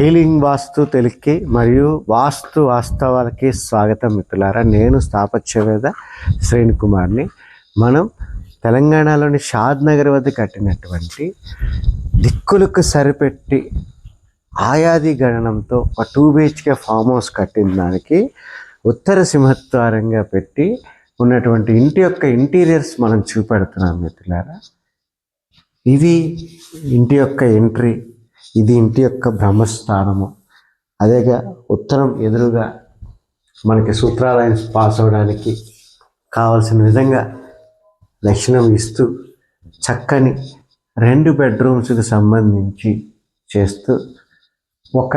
Healing వాస్తు తెలుగుకి మరియు వాస్తు వాస్తవాలకి స్వాగతం మిత్రులారా. నేను స్థాపత్యవేద శ్రేణి కుమార్ని మనం తెలంగాణలోని షాద్ నగర్ వద్ద కట్టినటువంటి దిక్కులకు సరిపెట్టి ఆయాది గణనంతో ఒక టూ బిహెచ్కే ఫామ్ హౌస్ కట్టిన దానికి ఉత్తర సింహద్వారంగా పెట్టి ఉన్నటువంటి ఇంటి యొక్క ఇంటీరియర్స్ మనం చూపెడుతున్నాం మిత్రులారా. ఇది ఇంటి యొక్క ఎంట్రీ ఇది ఇంటి యొక్క బ్రహ్మస్థానము. అదేగా ఉత్తరం ఎదురుగా మనకి సూత్రాలయం పాస్ అవడానికి కావలసిన విధంగా లక్షణం ఇస్తూ చక్కని రెండు బెడ్రూమ్స్కి సంబంధించి చేస్తూ ఒక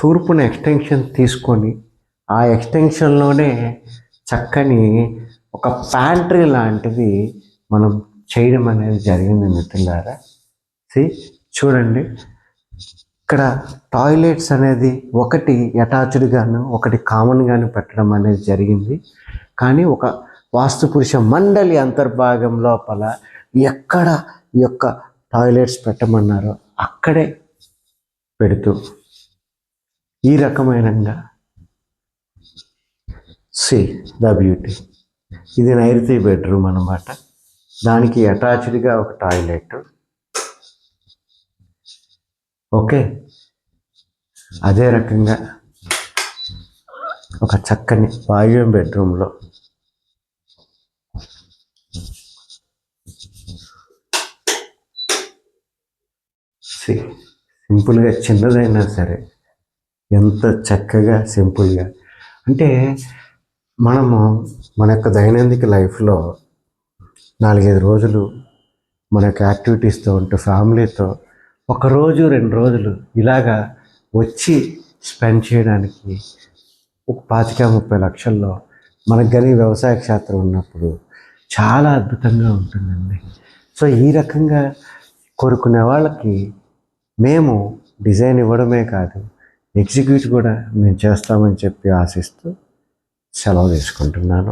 తూర్పున ఎక్స్టెన్షన్ తీసుకొని ఆ ఎక్స్టెన్షన్లోనే చక్కని ఒక ప్యాంట్రీ లాంటిది మనం చేయడం అనేది జరిగింది మిత్రులారా. సి చూడండి. ఇక్కడ టాయిలెట్స్ అనేది ఒకటి అటాచ్డ్ గాను ఒకటి కామన్ గాను పెట్టడం అనేది జరిగింది. కానీ ఒక వాస్తు పురుష మండలి అంతర్భాగం లోపల ఎక్కడ ఈ యొక్క టాయిలెట్స్ పెట్టమన్నారో అక్కడే పెడుతూ ఈ రకమైన సి ద బ్యూటీ ఇది నైరుతి బెడ్రూమ్ అన్నమాట. దానికి అటాచ్డ్గా ఒక టాయిలెట్. ఓకే. అదే రకంగా ఒక చక్కని వాయువ్యం బెడ్రూమ్లో సి సింపుల్గా చిన్నదైనా సరే ఎంత చక్కగా సింపుల్గా. అంటే మనము మన యొక్క దైనందిక లైఫ్లో నాలుగైదు రోజులు మన యొక్క యాక్టివిటీస్తో ఉంటూ ఫ్యామిలీతో ఒకరోజు రెండు రోజులు ఇలాగా వచ్చి స్పెండ్ చేయడానికి ఒక పాతిక ముప్పై లక్షల్లో మనకు కానీ వ్యవసాయ క్షేత్రం ఉన్నప్పుడు చాలా అద్భుతంగా ఉంటుందండి. సో ఈ రకంగా కోరుకునే వాళ్ళకి మేము డిజైన్ ఇవ్వడమే కాదు ఎగ్జిక్యూట్ కూడా మేము చేస్తామని చెప్పి ఆశిస్తూ సెలవు తీసుకుంటున్నాను.